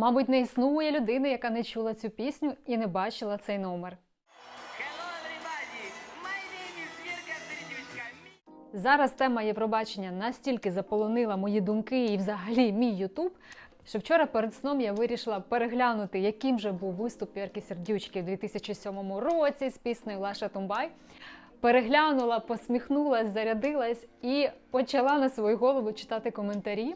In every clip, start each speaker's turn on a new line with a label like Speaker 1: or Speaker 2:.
Speaker 1: Мабуть, не існує людини, яка не чула цю пісню і не бачила цей номер. Зараз тема Євробачення настільки заполонила мої думки і взагалі мій Ютуб, що вчора перед сном я вирішила переглянути, яким же був виступ Вірки Сердючки в 2007 році з піснею Лаша Тумбай. Переглянула, посміхнулась, зарядилась і почала на свою голову читати коментарі.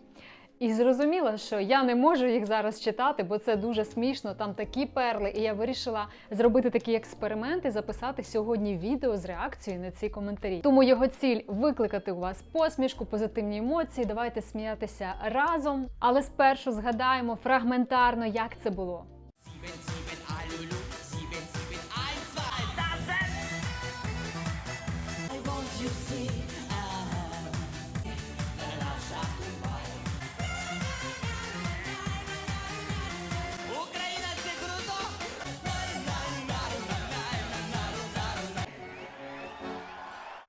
Speaker 1: І зрозуміла, що я не можу їх зараз читати, бо це дуже смішно. Там такі перли. І я вирішила зробити такий експеримент і записати сьогодні відео з реакцією на ці коментарі. Тому його ціль викликати у вас посмішку, позитивні емоції. Давайте сміятися разом. Але спершу згадаємо фрагментарно, як це було.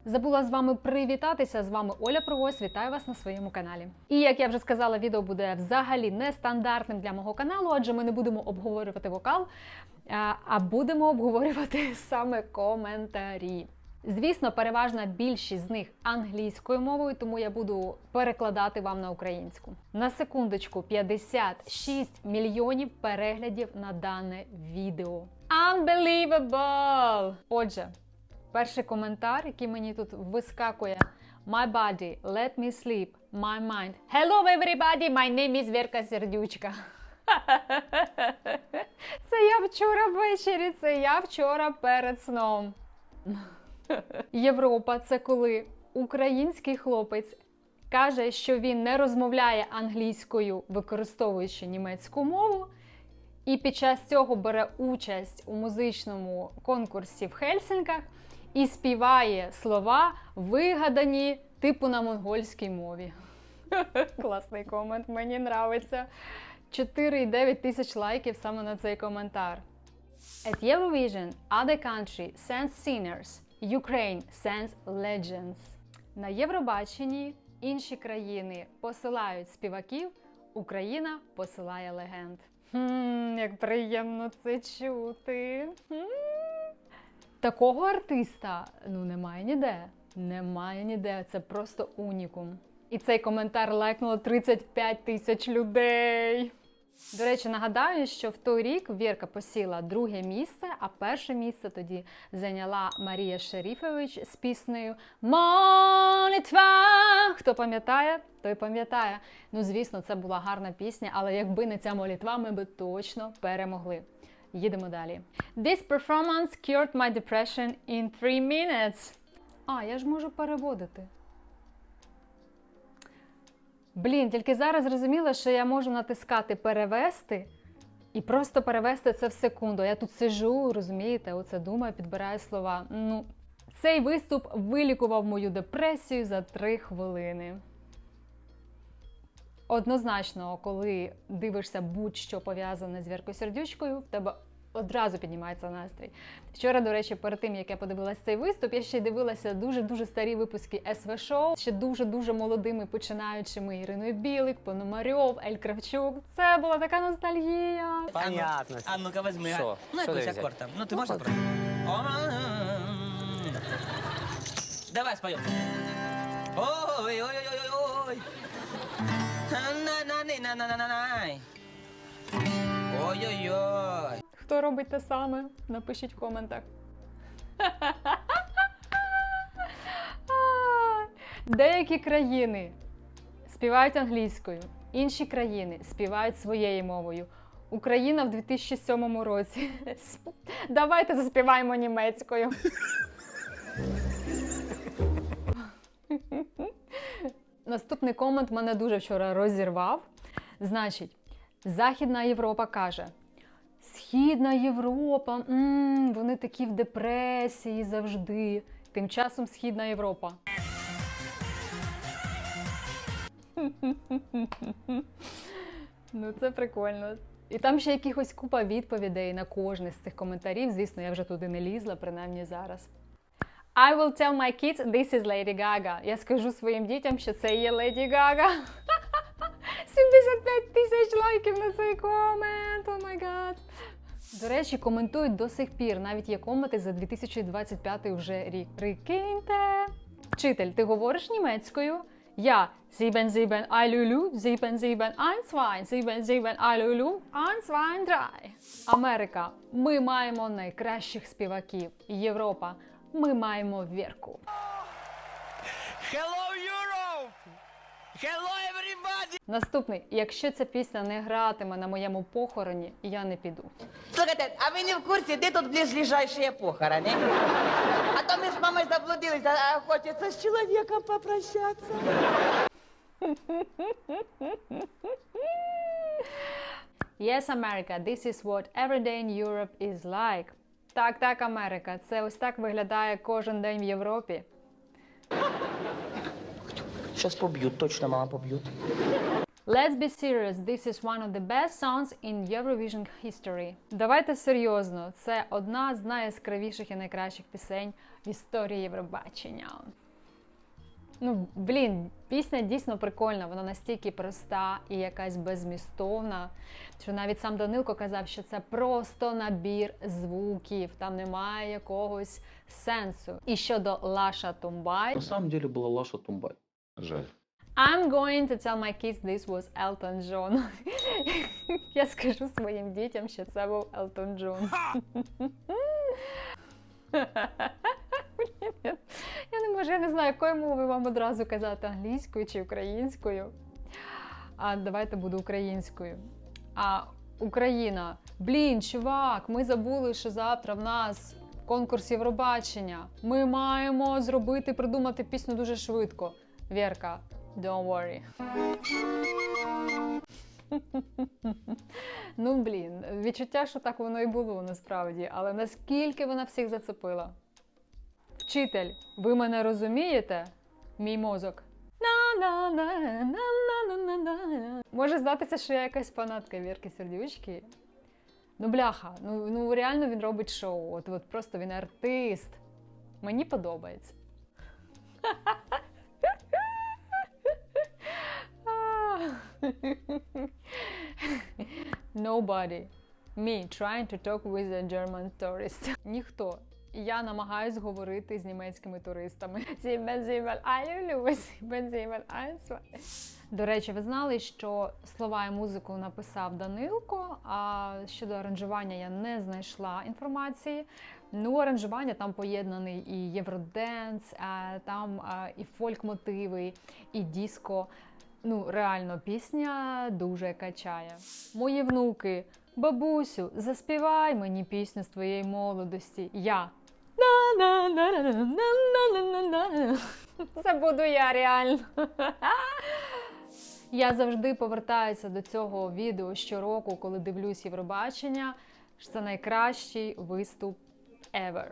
Speaker 1: Забула з вами привітатися. З вами Оля Провось. Вітаю вас на своєму каналі. І як я вже сказала, відео буде взагалі нестандартним для мого каналу, адже ми не будемо обговорювати вокал, а- будемо обговорювати саме коментарі. Звісно, переважна більшість з них англійською мовою, тому я буду перекладати вам на українську. На секундочку, 56 мільйонів переглядів на дане відео. Unbelievable! Отже, Перший коментар, який мені тут вискакує. My body, let me sleep, my mind. Hello everybody, my name is Верка Сердючка. Це я вчора ввечері, це я вчора перед сном. Європа це коли український хлопець каже, що він не розмовляє англійською, використовуючи німецьку мову, і під час цього бере участь у музичному конкурсі в Хельсинках і співає слова, вигадані типу на монгольській мові. Класний комент, мені нравиться. 4,9 тисяч лайків саме на цей коментар. At Eurovision, other country sends singers. Ukraine sends legends. На Євробаченні інші країни посилають співаків, Україна посилає легенд. Хм, як приємно це чути. Хм. Такого артиста ну немає ніде. Немає ніде. Це просто унікум. І цей коментар лайкнуло 35 тисяч людей. До речі, нагадаю, що в той рік Вірка посіла друге місце, а перше місце тоді зайняла Марія Шеріфович з піснею Молитва. Хто пам'ятає, той пам'ятає. Ну, звісно, це була гарна пісня, але якби не ця молитва, ми би точно перемогли. Їдемо далі. This performance cured my depression in 3 minutes. А, я ж можу переводити. Блін, тільки зараз зрозуміла, що я можу натискати перевести і просто перевести це в секунду. Я тут сижу, розумієте, оце думаю, підбираю слова. Ну, цей виступ вилікував мою депресію за 3 хвилини. Однозначно, коли дивишся будь-що пов'язане з Віркою Сердючкою, в тебе одразу піднімається настрій. Вчора, до речі, перед тим як я подивилася цей виступ, я ще й дивилася дуже дуже старі випуски СВ шоу ще дуже дуже молодими починаючими Іриною Білик, Пономарьов, Ель Кравчук. Це була така ностальгія.
Speaker 2: Понятно.
Speaker 3: А ну-ка возьми.
Speaker 2: Що?
Speaker 3: Ну
Speaker 2: Що
Speaker 3: якийсь акорд там. Ну ти
Speaker 2: Ну,
Speaker 3: можеш
Speaker 2: от.
Speaker 3: Давай споем. Ой, ой, ой, ой, ой, Ой-ой-ой.
Speaker 1: Хто робить те саме? Напишіть в коментах. Деякі країни співають англійською, інші країни співають своєю мовою. Україна в 2007 році. Давайте заспіваємо німецькою. Наступний комент мене дуже вчора розірвав. Значить, Західна Європа каже: Східна Європа, м вони такі в депресії завжди. Тим часом Східна Європа. ну, це прикольно. І там ще якихось купа відповідей на кожне з цих коментарів. Звісно, я вже туди не лізла, принаймні зараз. I will tell my kids this is Lady Gaga. Я скажу своїм дітям, що це є Леді Гага. 75 тисяч лайків на цей комент. До речі, коментують до сих пір, навіть є коменти за 2025 вже рік. Прикиньте. Вчитель, ти говориш німецькою? Я Eilulu, sieben sieben eins zwei, sieben sieben Eilulu, eins zwei drei. Америка. Ми маємо найкращих співаків. Європа. Ми маємо вірку.
Speaker 3: Hello, Europe! Hello, everybody!
Speaker 1: Наступний. Якщо ця пісня не гратиме на моєму похороні, я не піду.
Speaker 2: Слухайте, а ви не в курсі, де тут ближайшие похорони? А то ми з мамою заблудилися, а хочеться з чоловіком попрощатися.
Speaker 1: Yes, America, this is what every day in Europe is like. Так, так, Америка. Це ось так виглядає кожен день в Європі.
Speaker 2: Щас поб'ють, точно мама поб'ють.
Speaker 1: Let's be serious. This is one of the best songs in Eurovision history. Давайте серйозно. Це одна з найяскравіших і найкращих пісень в історії Євробачення. Ну, блін, пісня дійсно прикольна, вона настільки проста і якась безмістовна, що навіть сам Данилко казав, що це просто набір звуків, там немає якогось сенсу. І щодо Лаша Тумбай,
Speaker 4: На самом деле была Лаша Тумбай. Жаль.
Speaker 1: I'm going to tell my kids this was Elton John. Я скажу своїм дітям, що це був Елтон Джон. Можу, я не знаю, якою мовою вам одразу казати англійською чи українською. А давайте буду українською. А Україна. Блін, чувак, ми забули, що завтра в нас конкурс Євробачення. Ми маємо зробити, придумати пісню дуже швидко. Вірка, don't worry. ну, блін, відчуття, що так воно і було насправді, але наскільки вона всіх зацепила? Вчитель, ви мене розумієте? Мій мозок. Може здатися, що я якась фанатка Вірки Сердючки. Ну, бляха, ну, ну реально він робить шоу. От, от просто він артист. Мені подобається. Nobody. Me trying to talk with a German tourist. Ніхто. Я намагаюсь говорити з німецькими туристами. До речі, ви знали, що слова і музику написав Данилко, а щодо аранжування я не знайшла інформації. Ну, аранжування там поєднаний і євроденс, там і фольк-мотиви, і диско. Ну, реально, пісня дуже качає. Мої внуки, бабусю, заспівай мені пісню з твоєї молодості. Я. Це буду я реально. Я завжди повертаюся до цього відео щороку, коли дивлюсь Євробачення. Це найкращий виступ ever.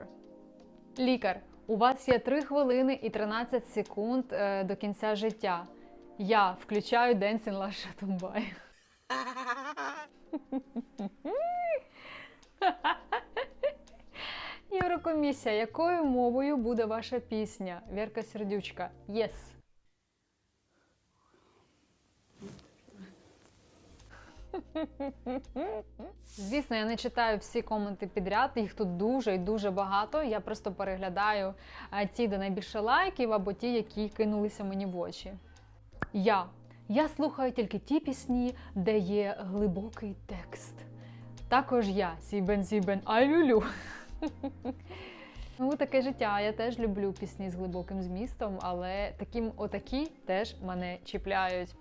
Speaker 1: Лікар, у вас є 3 хвилини і 13 секунд е, до кінця життя. Я включаю Dancing Lasha Тумбай. Єврокомісія, якою мовою буде ваша пісня? Вірка Сердючка. Єс. Звісно, я не читаю всі коменти підряд, їх тут дуже і дуже багато. Я просто переглядаю ті, де найбільше лайків, або ті, які кинулися мені в очі. Я. Я слухаю тільки ті пісні, де є глибокий текст. Також я Сібен Сібен Айлюлю. Ну, таке життя. Я теж люблю пісні з глибоким змістом, але таким отакі теж мене чіпляють.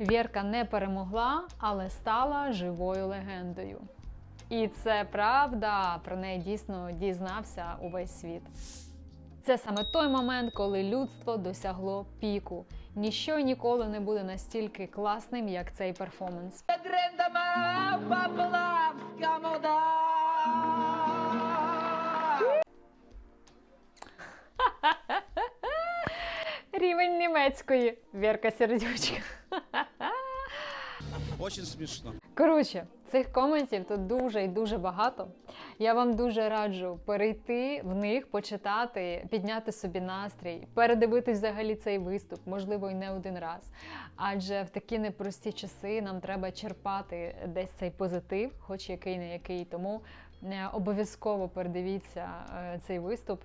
Speaker 1: Вірка не перемогла, але стала живою легендою. І це правда, про неї дійсно дізнався увесь світ. Це саме той момент, коли людство досягло піку. Ніщо ніколи не буде настільки класним, як цей перформанс.
Speaker 2: Дрендама
Speaker 1: Рівень німецької Вірка сердючка.
Speaker 5: Очень смешно.
Speaker 1: Коротше, цих коментів тут дуже і дуже багато. Я вам дуже раджу перейти в них, почитати, підняти собі настрій, передивитись взагалі цей виступ, можливо, і не один раз. Адже в такі непрості часи нам треба черпати десь цей позитив, хоч який не який. Тому е, обов'язково передивіться е, цей виступ.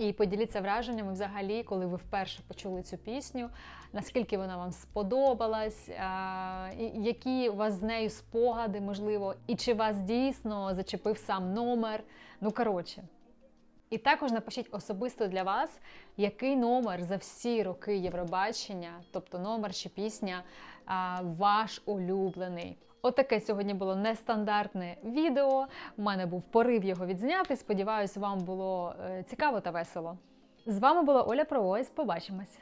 Speaker 1: І поділіться враженнями взагалі, коли ви вперше почули цю пісню, наскільки вона вам сподобалась, які у вас з нею спогади, можливо, і чи вас дійсно зачепив сам номер. Ну, коротше. І також напишіть особисто для вас, який номер за всі роки Євробачення, тобто номер чи пісня, ваш улюблений. Отаке сьогодні було нестандартне відео. У мене був порив його відзняти. Сподіваюсь, вам було е, цікаво та весело. З вами була Оля Провойс. Побачимось!